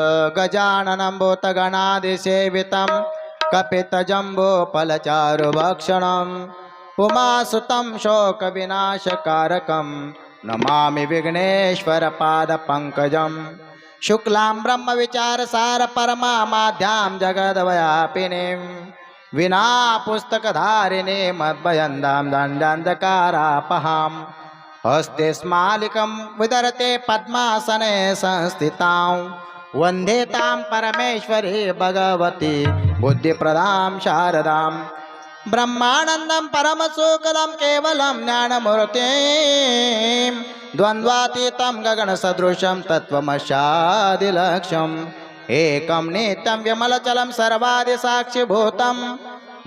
गजाननं भूतगणादिसेवितं कपितजम्बोफलचारुभक्षणम् उमासुतं शोकविनाशकारकं नमामि विघ्नेश्वरपादपङ्कजं शुक्लां ब्रह्मविचारसार परमामाध्यां विना पुस्तकधारिणे मद्भयन्दां दण्डान्धकारापहाम् हस्ते स्मालिकं विदरते पद्मासने संस्थितां वन्दे तां परमेश्वरी भगवती। बुद्धिप्रदां शारदां। ब्रह्मानन्दं परमसुखदं केवलं ज्ञानमूर्तिं द्वन्द्वातीतं गगनसदृशं तत्त्वमशादिलक्ष्यम्। एकं नित्यं विमलचलं सर्वादिसाक्षिभूतं।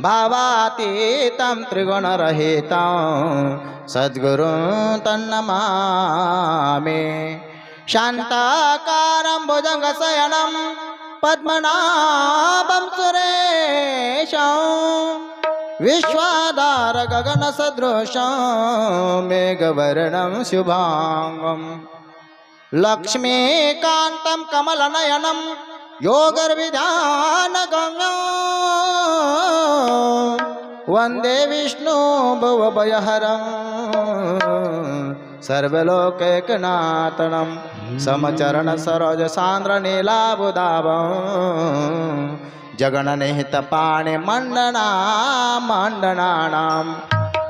भावातीतं त्रिगुणरहितं। सद्गुरुं तन्नमामि। शान्ताकारं भुजङ्गशयनं पद्मनाभं सुरेशं विश्वाधार गगनसदृशं मेघवर्णं शुभाङ्गम् लक्ष्मीकान्तं कमलनयनं योगर्विधानगम्यं वन्दे विष्णु भवभयहरं सर्वलोकैकनाथनं समचरणसरोजसान्द्रनीलाबुदाभं जगणनिहितपाणिमण्डना मण्डनानां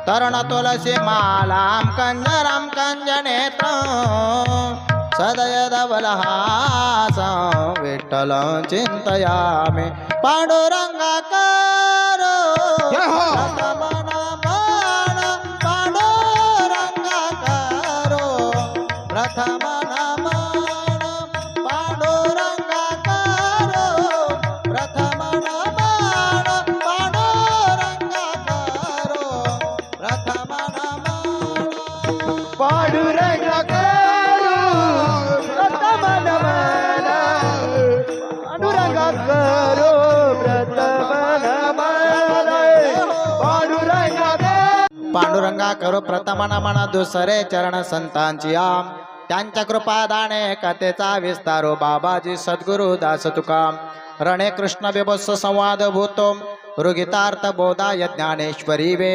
तरणतुलसीमालां कञ्जरं कञ्जनेत्रं। सदयदवलहासं विठ्ठलं चिन्तयामि। पाण्डुरङ्गाकारो पांडुरंगा करू प्रथम नमन दुसरे चरण संतांची आम त्यांच्या कृपादाने कथेचा विस्तारो हो, बाबाजी सद्गुरु दास तुका रणे कृष्ण विभत्स संवाद भूतो रुगितार्थ बोधाय ज्ञानेश्वरी वे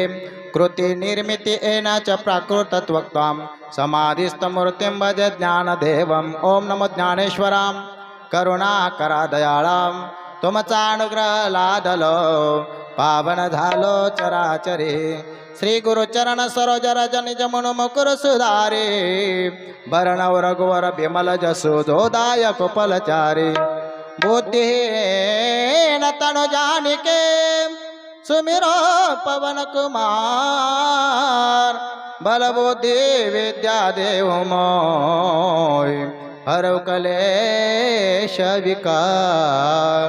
कृती निर्मिती येनाच प्राकृतत्वक्त्वां समाधिस्थमूर्तिं भज ज्ञानदेवम् ॐ नमो ज्ञानेश्वरां करुणाकरा दयाळां तुमचा अनुग्रह लादलो. पावन झालो चराचरे. श्री गुरुचरण सरोज रज निज मनु मुकुर सुधारे। भरणव रघुवर बिमल जसो जोदायक पलचारे बुद्धिहीन तनु जानिके सुमिरो पवन कुमार। बल बुद्धि विद्या देव मोय हरव कलेश विकार।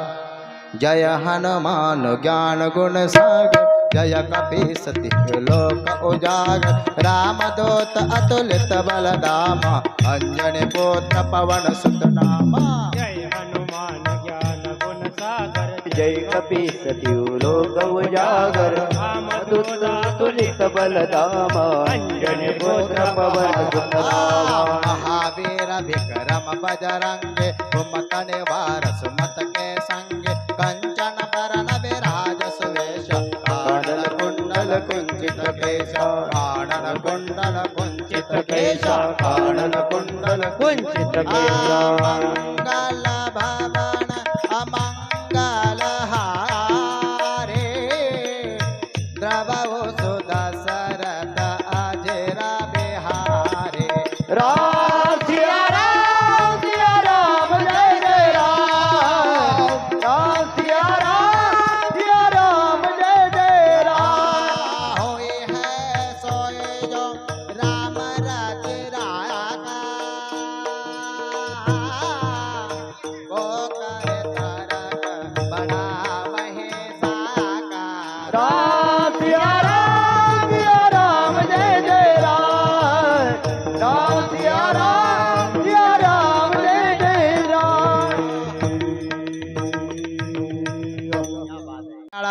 जय हनुमान ज्ञान गुण सागर। जय कपी सती लोक उजागर। राम दूत अतुलित बलदामा। अंजनी पुत्र पवन सुत नामा जय हनुमान ज्ञान गुण सागर। जय कपीस लोक उजागर। दूत तुलित बलदाम। अंजनी पुत्र पवन सुत नामा महावीर विक्रम बजरंगे। कुमत निवार सुमत के संगे। कंचन కేశ కాణన కొండల కొంచిత కేశ కాణన కొండల కొంచిత కేశ మంగళ భా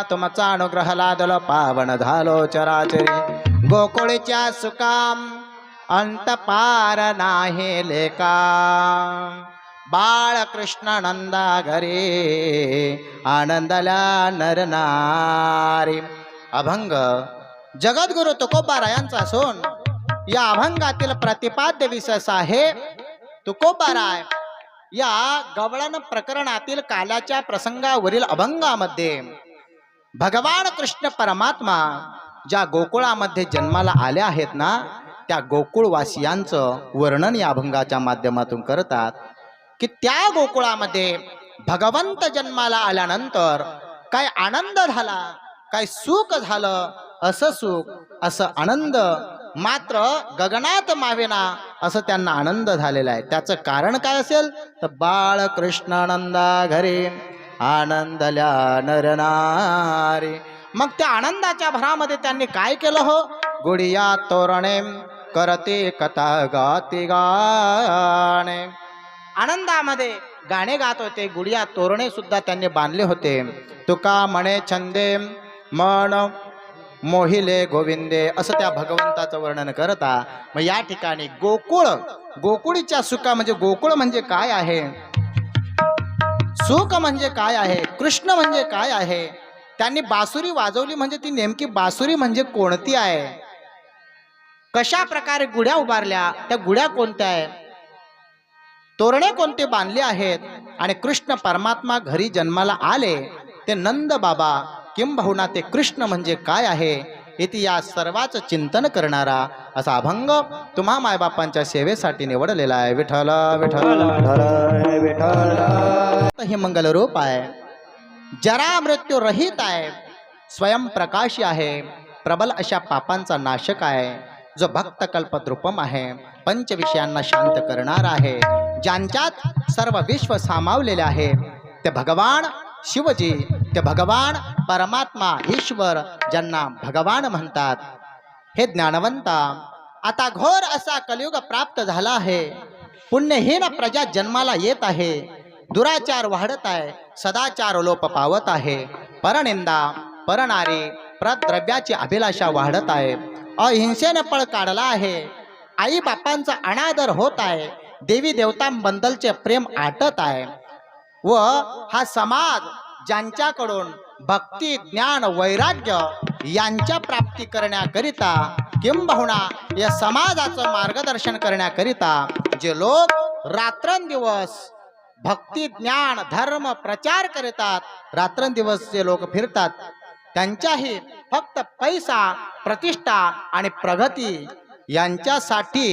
तुमचा अनुग्रह लादलो पावन झालो चराचरी। गोकुळच्या सुकाम अंत पार नाही लेका। बाळकृष्ण नंदा घरे आनंदाला नरनारी. अभंग. जगद्गुरु तुकोबारायांचा असून या अभंगातील प्रतिपाद्य विशेष आहे तुकोबाराय. या गवळण प्रकरणातील कालाच्या प्रसंगावरील अभंगामध्ये भगवान कृष्ण परमात्मा ज्या गोकुळामध्ये जन्माला आल्या आहेत ना त्या गोकुळवासियांचं वर्णन या अभंगाच्या माध्यमातून करतात की त्या गोकुळामध्ये भगवंत जन्माला आल्यानंतर काय आनंद झाला काय सुख झालं असं सुख असं आनंद मात्र गगनात मावेना असं त्यांना आनंद झालेला आहे. त्याचं कारण काय असेल? तर बाळ कृष्णानंदा घरे आनंदल्या नरनारी. मग त्या आनंदाच्या भरामध्ये त्यांनी काय केलं हो? गुडिया तोरणे करते कथा गाते गाणे. आनंदामध्ये गाणे गात होते गुडिया तोरणे सुद्धा त्यांनी बांधले होते. तुका म्हणे छंदे मन मोहिले गोविंदे असं त्या भगवंताचं वर्णन करता. मग या ठिकाणी गोकुळ गोकुळीच्या सुखा म्हणजे गोकुळ म्हणजे काय आहे? सुख म्हणजे काय आहे? कृष्ण म्हणजे काय आहे? त्यांनी बासुरी वाजवली म्हणजे ती नेमकी बासुरी म्हणजे कोणती आहे? कशा प्रकारे गुड्या उभारल्या? त्या गुड्या कोणत्या आहे? तोरणे कोणते बांधले आहेत? आणि कृष्ण परमात्मा घरी जन्माला आले ते नंद बाबा किंबहुना ते कृष्ण म्हणजे काय आहे? इथे या सर्वाचं चिंतन करणारा असा अभंग तुम्हा मायबापांच्या सेवेसाठी निवडलेला आहे. विठ्ठल विठ्ठल विठ्ठल हे मंगल रूप आहे. जरा मृत्यू रहित आहे स्वयंप्रकाशी आहे प्रबल अशा पापांचा नाशक आहे जो भक्तकल्पद्रुपम आहे पंचविषयांना शांत करणार आहे. ज्यांच्यात सर्व विश्व सामावलेले आहे ते भगवान शिवजी ते भगवान परमात्मा ईश्वर ज्यांना भगवान म्हणतात. हे ज्ञानवंता आता घोर असा कलियुग प्राप्त झाला आहे. पुण्यहीन प्रजा जन्माला येत आहे. दुराचार वाढत आहे सदाचार लोप पावत आहे. परनिंदा परणारी प्रद्रव्याची अभिलाषा वाढत आहे. अहिंसेने पळ काढला आहे. आई बापांचा अनादर होत आहे. देवी देवतांबद्दलचे प्रेम आटत आहे. व हा समाज ज्यांच्याकडून भक्ती ज्ञान वैराग्य यांच्या प्राप्ती करण्याकरिता किंबहुना या समाजाचं मार्गदर्शन करण्याकरिता जे लोक रात्रंदिवस भक्ती ज्ञान धर्म प्रचार करतात रात्रंदिवस जे लोक फिरतात त्यांच्याही फक्त पैसा प्रतिष्ठा आणि प्रगती यांच्यासाठी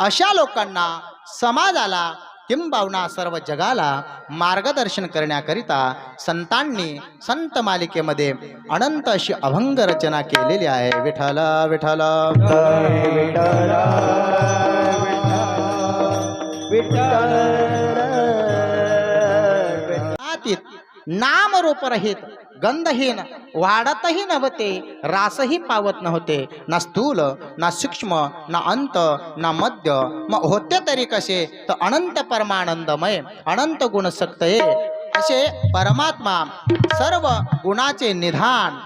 अशा लोकांना समाजाला किंबहुना सर्व जगाला मार्गदर्शन करण्याकरिता संतांनी संत मालिकेमध्ये अनंत अशी अभंग रचना केलेली आहे. विठ्ठल विठ्ठल विठ्ठल गंधहीन वाढतही नव्हते रासही पावत नव्हते. ना स्थूल ना सूक्ष्म ना अंत ना मध्य. मग होते तरी कसे? तर अनंत परमानंदमय अनंत गुण सक्तये असे परमात्मा सर्व गुणाचे निधान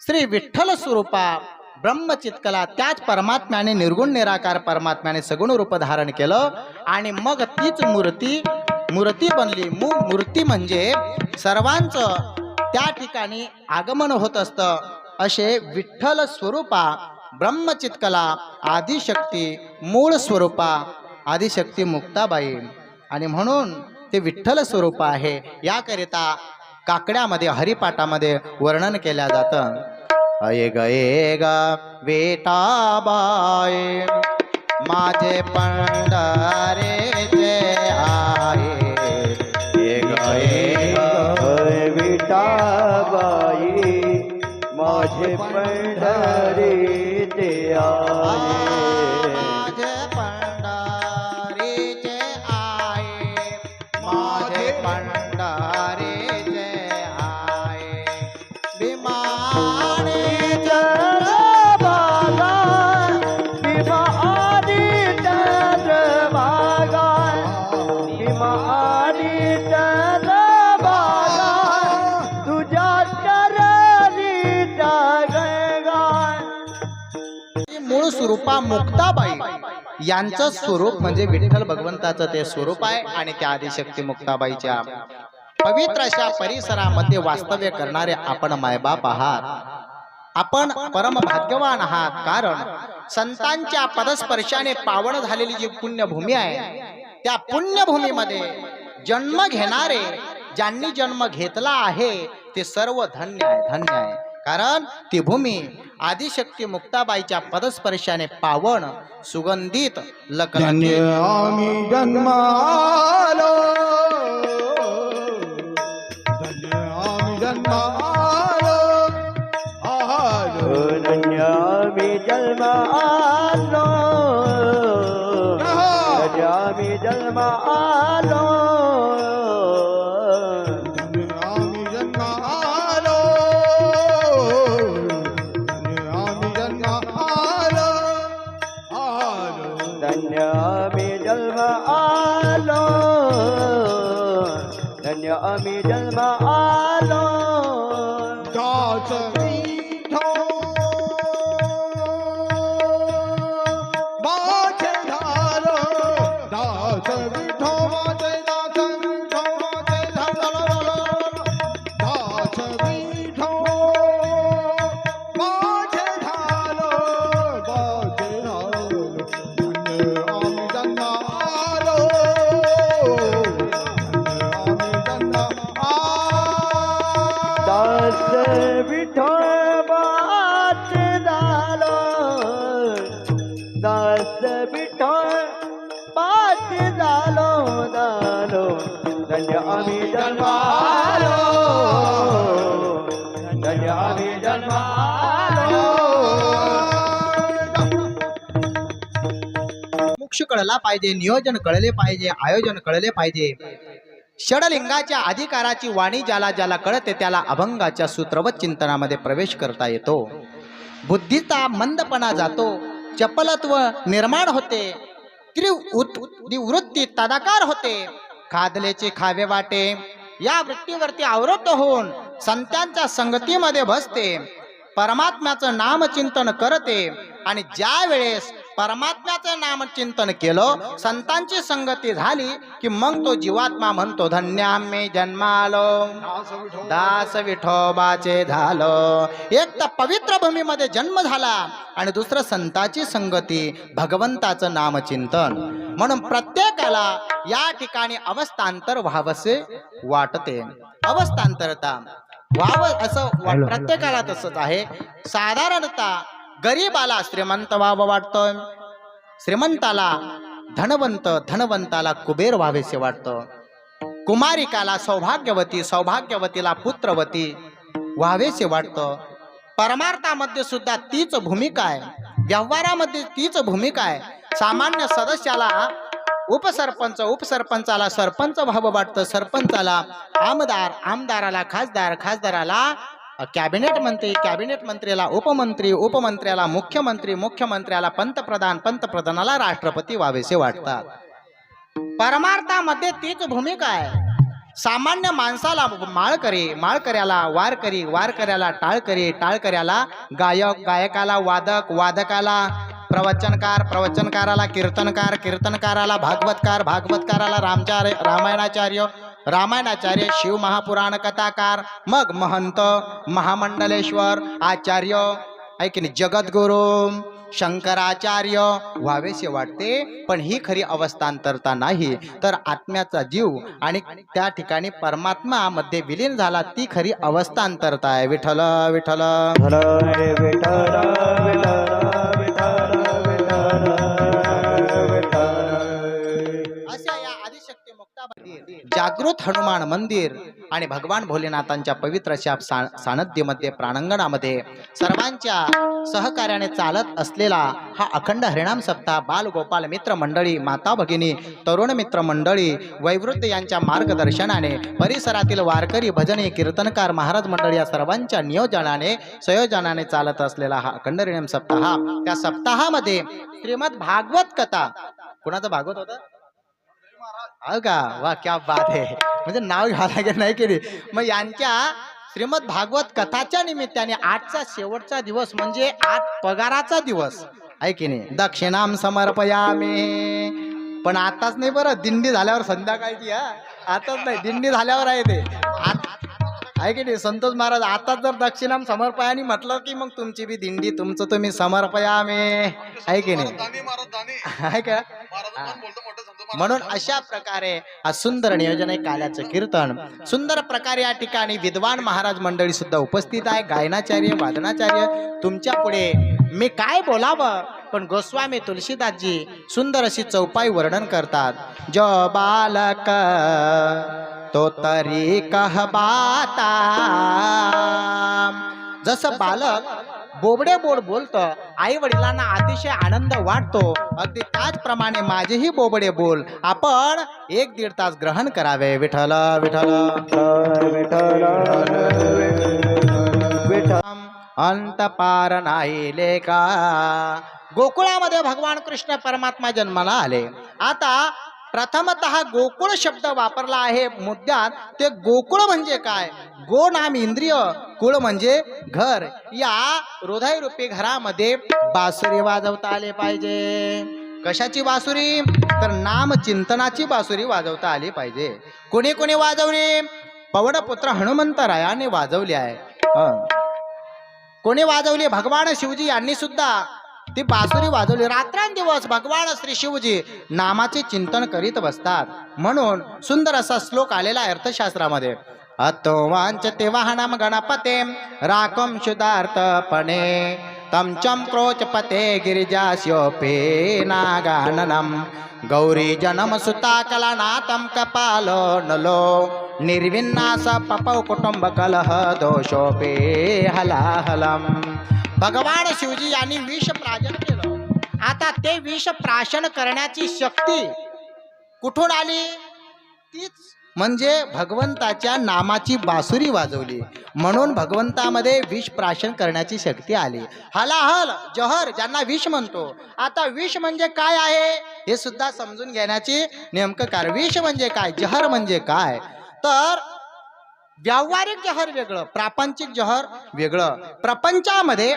श्री विठ्ठल स्वरूपा ब्रह्मचितकला त्याच परमात्म्याने निर्गुण निराकार परमात्म्याने सगुण रूप धारण केलं आणि मग तीच मूर्ती मूर्ती बनली. मू मूर्ती म्हणजे सर्वांचं त्या ठिकाणी आगमन होत असतं. असे विठ्ठल स्वरूपा ब्रह्मचितकला आदिशक्ती मूळ स्वरूपा आदिशक्ती मुक्ताबाई. आणि म्हणून ते विठ्ठल स्वरूप आहे याकरिता काकड्यामध्ये हरिपाठामध्ये वर्णन केल्या जातं. अये गये ग वेटाबाई माझे पंढरे मुक्ताबाई. यांचं स्वरूप म्हणजे विठ्ठल भगवंताचं ते स्वरूप आहे आणि त्या आदिशक्ती मुक्ताबाईच्या. पवित्र अशा परिसरामध्ये वास्तव्य करणारे आपण मायबाप आहात. आपण परम भाग्यवान आहात कारण संतांच्या पदस्पर्शाने पावन झालेली जी पुण्यभूमी आहे त्या पुण्यभूमीमध्ये जन्म घेणारे ज्यांनी जन्म घेतला आहे ते सर्व धन्य आहे धन्य आहे. कारण ती भूमी आदिशक्ती मुक्ताबाईच्या पदस्पर्शाने पावन सुगंधित लकलकीत धन्य आम्ही जन्मालो. धन्य आम्ही जन्मालो. आलो. धन्य धन्य कळला पाहिजे नियोजन कळले पाहिजे आयोजन कळले पाहिजे. षडलिंगाच्या अधिकाराची वाणी ज्याला ज्याला कळते त्याला अभंगाच्या सूत्रवत चिंतनामध्ये प्रवेश करता येतो. बुद्धीचा मंदपणा जातो चपलत्व निर्माण होते त्रिवृत्ती वृत्ती तदाकार होते. खादलेचे खावे वाटे या वृत्तीवरती आवृत्त होऊन संतांच्या संगतीमध्ये बसते. परमात्म्याचं नामचिंतन करते आणि ज्या वेळेस परमात्म्याचं नामचिंतन केलं संतांची संगती झाली की मग तो जीवात्मा म्हणतो धन्याम्मे जन्मालो. दास विठोबाचे झालं. एक तर पवित्र भूमीमध्ये जन्म झाला आणि दुसरं संताची संगती भगवंताचं नामचिंतन म्हणून प्रत्येकाला या ठिकाणी अवस्थांतर व्हावसे वाटते. अवस्थांतरता. व्हावं असं प्रत्येकाला तसंच आहे. साधारणतः गरीबाला श्रीमंत व्हावं वाटतं. श्रीमंताला धनवंत धनवंताला कुबेर व्हावेसे वाटतं. कुमारिकाला सौभाग्यवती सौभाग्यवतीला पुत्रवती व्हावेसे वाटतं. परमार्थामध्ये सुद्धा तीच भूमिका आहे. व्यवहारामध्ये तीच भूमिका आहे. सामान्य सदस्याला उपसरपंच उपसरपंचाला सरपंच व्हावं वाटतं. सरपंचाला आमदार आमदाराला खासदार खासदाराला कॅबिनेट मंत्री कॅबिनेट मंत्र्याला उपमंत्री उपमंत्र्याला मुख्यमंत्री मुख्यमंत्र्याला पंतप्रधान पंतप्रधानाला राष्ट्रपती व्हावेसे वाटतात. परमार्थामध्ये तीच भूमिका आहे. सामान्य माणसाला माळकरी माळकऱ्याला वारकरी वारकऱ्याला टाळकरी टाळकऱ्याला गायक गायकाला वादक वादकाला प्रवचनकार प्रवचनकाराला कीर्तनकार कीर्तनकाराला भागवतकार भागवतकाराला रामचार्य रामायणाचार्य रामायणाचार्य शिव महापुराण कथाकार मग महंत महामंडलेश्वर आचार्य ऐक नाही जगद्गुरु शंकराचार्य. व्हावेसे वाटते पण ही खरी अवस्थांतरता नाही. तर आत्म्याचा जीव आणि त्या ठिकाणी परमात्मा मध्ये विलीन झाला ती खरी अवस्थांतरता आहे. विठल विठल विठल जागृत हनुमान मंदिर आणि भगवान भोलेनाथांच्या पवित्र शाप सा- प्राणांगणामध्ये सर्वांच्या सहकार्याने चालत असलेला हा अखंड हरिणाम सप्ताह बाल गोपाल मित्र मंडळी माता भगिनी तरुण मित्र मंडळी वैवृद्ध यांच्या मार्गदर्शनाने परिसरातील वारकरी भजनी कीर्तनकार महाराज मंडळी या सर्वांच्या नियोजनाने संयोजनाने चालत असलेला हा अखंड हरिणाम सप्ताह त्या सप्ताहामध्ये श्रीमद भागवत कथा कुणाचं भागवत होतं? हो का? वा क्या बात आहे. म्हणजे नाव घ्यावं लागेल नाही की नाही? मग यांच्या श्रीमद भागवत कथाच्या निमित्ताने आजचा शेवटचा दिवस म्हणजे आज पगाराचा दिवस. आहे की नाही? दक्षिणाम समर्पयामी. पण आताच नाही बरं दिंडी झाल्यावर संध्याकाळची हा? आताच नाही दिंडी झाल्यावर आहे ते. आता आहे की नाही? संतोष महाराज आताच जर दक्षिणाम समर्पयानी म्हटलं की मग तुमची बी दिंडी तुमचं तुम्ही समर्पयामे. आहे की नाही? आहे का. म्हणून अशा प्रकारे हा सुंदर नियोजन आहे काल्याचं कीर्तन. सुंदर प्रकारे या ठिकाणी विद्वान महाराज मंडळी सुद्धा उपस्थित आहे. गायनाचार्य वादनाचार्य तुमच्यापुढे मी काय बोलावं? पण गोस्वामी तुलसीदासजी सुंदर अशी चौपाई वर्णन करतात. जो बालक तो तरी कहबाता। जसं बालक बोबडे बोड बोलतं आई वडिलांना अतिशय आनंद वाटतो. अगदी त्याचप्रमाणे माझेही बोबडे बोल. आपण एक दीड तास ग्रहण करावे. विठल विठल विठल अंत पार नाही लेका गोकुळामध्ये भगवान कृष्ण परमात्मा जन्माला आले. आता प्रथमत गोकुळ शब्द वापरला आहे. मुद्द्यात ते गोकुळ म्हणजे काय? गो नाम इंद्रिय कुळ म्हणजे घर. या हृदयरूपी घरामध्ये बासुरी वाजवता आले पाहिजे. कशाची बासुरी? तर नाम चिंतनाची बासुरी वाजवता आली पाहिजे. कोणी कोणी वाजवली? पवनपुत्र हनुमंतरायाने वाजवली आहे. कोणी वाजवली? भगवान शिवजी यांनी सुद्धा ती बासुरी वाजवली. रात्रंदिवस भगवान श्री शिवजी नामाचे चिंतन करीत बसतात. म्हणून सुंदर असा श्लोक आलेला आहे अर्थशास्त्रामध्ये. अतो वांचते वाहनम गणपते राकम शुद्धार्थपणे तमचम क्रोचपते गिरिजास्योपे नागाननम गौरी जनम सुता कलानाथम कपालो नलो. निर्विन्नास पपौ कुटुंब कलह दोषोपे हलाहलम. भगवान शिवजी यांनी विष प्राशन केलं. आता ते विष प्राशन करण्याची शक्ती कुठून आली? तीच म्हणजे भगवंताच्या नामाची बासुरी वाजवली. म्हणून भगवंतामध्ये विष प्राशन करण्याची शक्ती आली. हलाहल जहर ज्यांना विष म्हणतो. आता विष म्हणजे काय आहे? हे सुद्धा समजून घेण्याची नेमकं कार विष म्हणजे काय? जहर म्हणजे काय? तर व्यावहारिक जहर वेगळं प्रापंचिक जहर वेगळं. प्रपंचामध्ये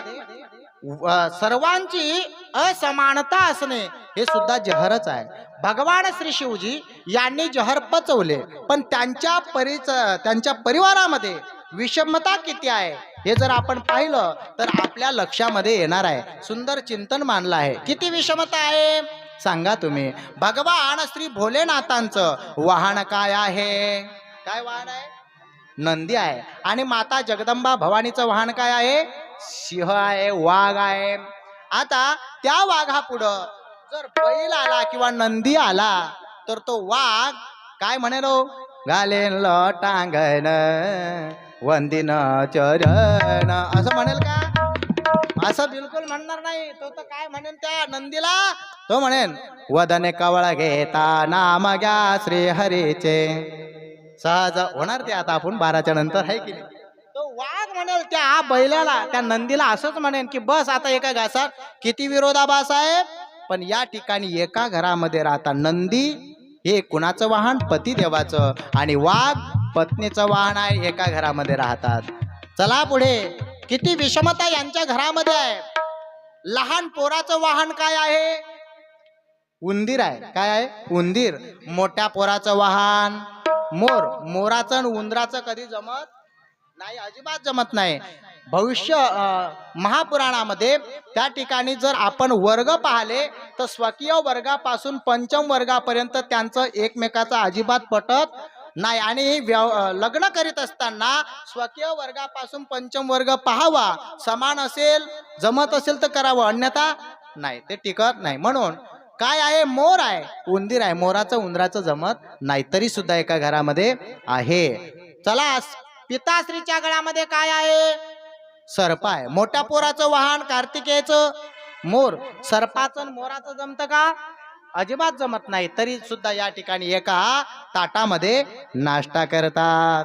सर्वांची असमानता असणे हे सुद्धा जहरच आहे. भगवान श्री शिवजी यांनी जहर पचवले पण त्यांच्या परिच त्यांच्या परिवारामध्ये विषमता किती आहे हे जर आपण पाहिलं तर आपल्या लक्षामध्ये येणार आहे. सुंदर चिंतन मानलं आहे. किती विषमता आहे? सांगा तुम्ही. भगवान श्री भोलेनाथांचं वाहन काय आहे? काय वाहन आहे? नंदी आहे. आणि माता जगदंबा भवानीचं वाहन काय आहे? सिंह आहे वाघ आहे. आता त्या वाघापुढं जर बैल आला किंवा नंदी आला तर तो वाघ काय म्हणेल हो? घालेन टांगण वंदिन चरण. असं म्हणेल का? असं बिलकुल म्हणणार नाही. तो तर काय म्हणेन त्या नंदीला? तो म्हणेन वदने कवळ घेता नाम घ्या श्री हरीचे सहज होणार ते आता आपण बाराच्या नंतर आहे की नाही? तो वाघ म्हणेल त्या बैलाला त्या नंदीला असंच म्हणेन की बस आता एका घासात किती विरोधाभास आहे? पण या ठिकाणी एका घरामध्ये राहता नंदी हे कुणाचं वाहन? पतिदेवाचं. आणि वाघ पत्नीचं वाहन आहे एका घरामध्ये राहतात. चला पुढे. किती विषमता यांच्या घरामध्ये आहे. लहान पोराचं वाहन काय आहे? उंदीर आहे. काय आहे? उंदीर. मोठ्या पोराचं वाहन. मोर मोराचं आणि उंदराचं कधी जमत नाही अजिबात जमत नाही. भविष्य महापुराणामध्ये त्या ठिकाणी जर आपण वर्ग पाहिले तर स्वकीय वर्गापासून पंचम वर्गापर्यंत त्यांचं एकमेकाचा अजिबात पटत नाही. आणि व्यव लग्न करीत असताना स्वकीय वर्गापासून पंचम वर्ग पाहावा समान असेल जमत असेल तर करावं अन्यथा नाही ते टिकत नाही. म्हणून काय आहे? मोर आहे. उंदीर आहे. मोराचं उंदराचं जमत नाही. तरी सुद्धा एका घरामध्ये आहे. चला पिताश्रीच्या गळामध्ये काय आहे? सर्प आहे. मोठ्या पोराचं वाहन कार्तिकेयचं मोर. सर्पाचं मोराचं जमतं का? अजिबात जमत नाही. तरी सुद्धा या ठिकाणी एका ताटामध्ये नाश्ता करतात.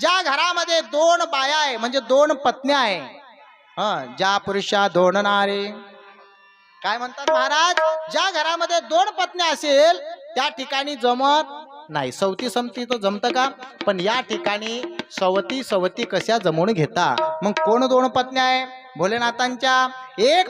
ज्या घरामध्ये दोन बाया आहे म्हणजे दोन पत्न्या आहे हा ज्या पुरुषा दोन नारे काय म्हणतात महाराज? ज्या घरामध्ये दोन पत्न्या असेल त्या ठिकाणी जमत नाही. सवती समती तो जमतं का? पण या ठिकाणी सवती सवती कशा जमवून घेता? मग कोण दोन पत्न्या आहे? भोलेनाथांच्या. एक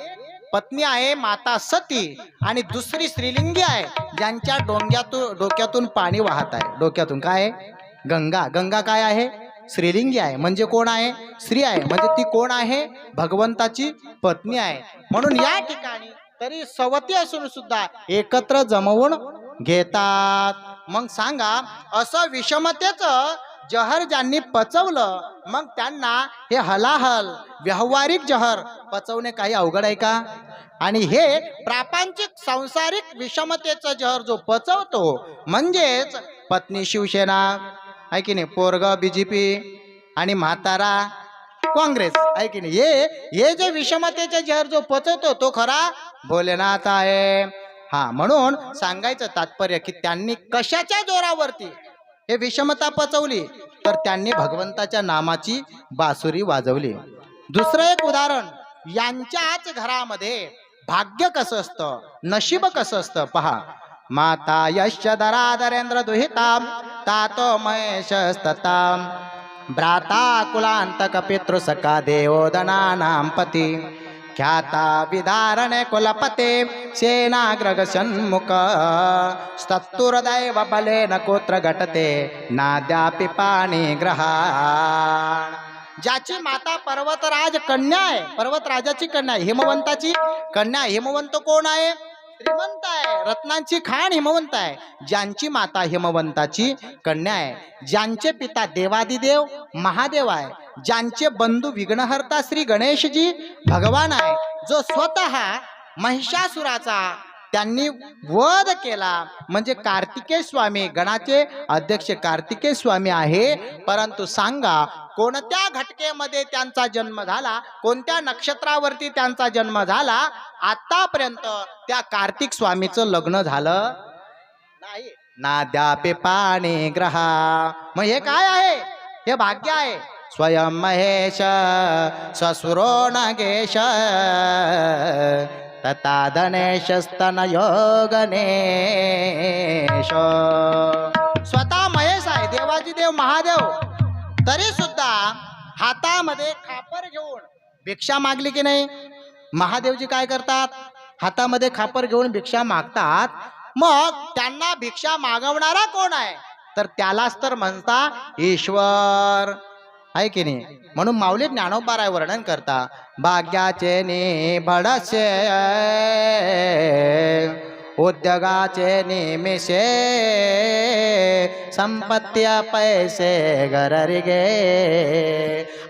पत्नी आहे माता सती आणि दुसरी स्त्रीलिंगी आहे ज्यांच्या डोंग्यातून डोक्यातून पाणी वाहत आहे. डोक्यातून काय आहे? गंगा. गंगा काय आहे? स्त्रीलिंगी आहे. म्हणजे कोण आहे? स्त्री आहे. म्हणजे ती कोण आहे? भगवंताची पत्नी आहे. म्हणून या ठिकाणी तरी सवती असून सुद्धा एकत्र जमवून घेतात. मग सांगा असं विषमतेचं जहर ज्यांनी पचवलं मग त्यांना हे हलाहल व्यावहारिक जहर पचवणे काही अवघड आहे का? आणि हे प्रापंचिक सांसारिक विषमतेचं जहर जो पचवतो म्हणजेच पत्नी शिवसेना. आहे की नाही? पोरगाव बीजेपी आणि म्हातारा काँग्रेस. आहे की नाही? हे हे जे विषमतेचे जहर जो पचवतो तो खरा भोलेनाथ आहे. हा म्हणून सांगायचं तात्पर्य की त्यांनी कशाच्या जोरावरती हे विषमता पचवली तर त्यांनी भगवंताच्या नामाची बासुरी वाजवली. दुसरं एक उदाहरण यांच्याच घरामध्ये भाग्य कसं असतं? नशीब कसं असतं? पहा माता यश दरादरेंद्र दुहिताम तातो महेशस्तताम। भ्राता कुलांतक पितृसका देवोदनानां पती। ख्याता विदारणे कुलपते सेनाग्रग सन्मुख स्तत्तुरदैव बलेन कुत्र घटते नाद्यापि पाणी ग्रहा। ज्याची माता पर्वतराज कन्या आहे पर्वतराजाची कन्या आहे हिमवंताची कन्या हिमवंत कोण आहे? श्रीमंत आहे. रत्नांची खाण हिमवंत आहे. ज्यांची माता हिमवंताची कन्या आहे. ज्यांचे पिता देवादिदेव महादेव आहे. ज्यांचे बंधू विघ्नहर्ता श्री गणेशजी भगवान आहे. जो स्वतः महिषासुराचा त्यांनी वध केला. म्हणजे कार्तिकेय स्वामी गणाचे अध्यक्ष कार्तिकेय स्वामी आहे. परंतु सांगा कोणत्या घटकेमध्ये त्यांचा जन्म झाला? कोणत्या नक्षत्रावरती त्यांचा जन्म झाला? आतापर्यंत त्या कार्तिक स्वामीचं लग्न झालं नाही. नाद्यापे पाणी ग्रहा. मग हे काय आहे? हे भाग्य आहे. स्वयं महेश ससुरो नगेश. तथा गणेश स्वतः महेश आहे देवाजी देव महादेव तरी सुद्धा हातामध्ये खापर घेऊन भिक्षा मागली की नाही? महादेवजी काय करतात? हातामध्ये खापर घेऊन भिक्षा मागतात. मग त्यांना भिक्षा मागवणारा कोण आहे? तर त्यालाच तर म्हणता ईश्वर. आहे की नाही? म्हणून माऊली ज्ञानोबाराय वर्णन करता भाग्याचे नि भडसे उद्योगाचे निमिषे संपत्त्या पैसे गररिगे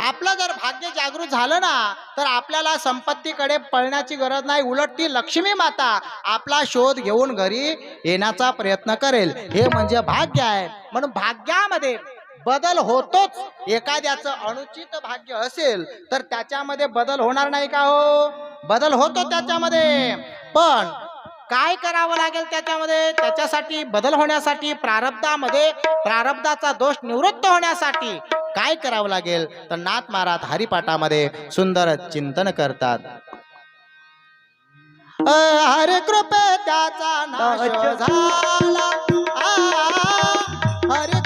आपलं जर भाग्य जागृत झालं ना तर आपल्याला संपत्तीकडे पळण्याची गरज नाही. उलट ती लक्ष्मी माता आपला शोध घेऊन घरी येण्याचा प्रयत्न करेल. हे म्हणजे भाग्य आहे. म्हणून भाग्यामध्ये बदल होतोच. एखाद्याचं अनुचित भाग्य असेल तर त्याच्यामध्ये बदल होणार नाही का हो? बदल होतो त्याच्यामध्ये. पण काय करावं लागेल त्याच्यामध्ये? त्याच्यासाठी बदल होण्यासाठी प्रारब्धामध्ये प्रारब्धाचा दोष निवृत्त होण्यासाठी काय करावं लागेल? तर नाथ महाराज हरिपाठामध्ये सुंदर चिंतन करतात. हरे कृपे त्याचा नाश झाला. हरे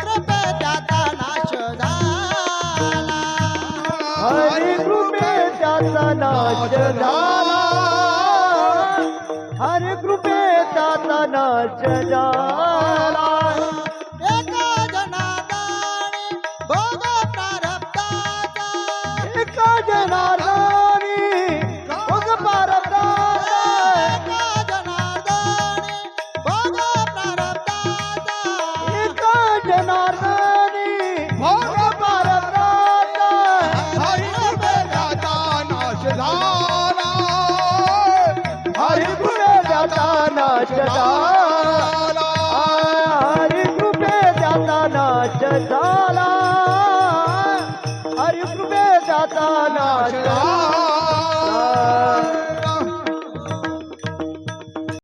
हर कृपे दाता नाश झाला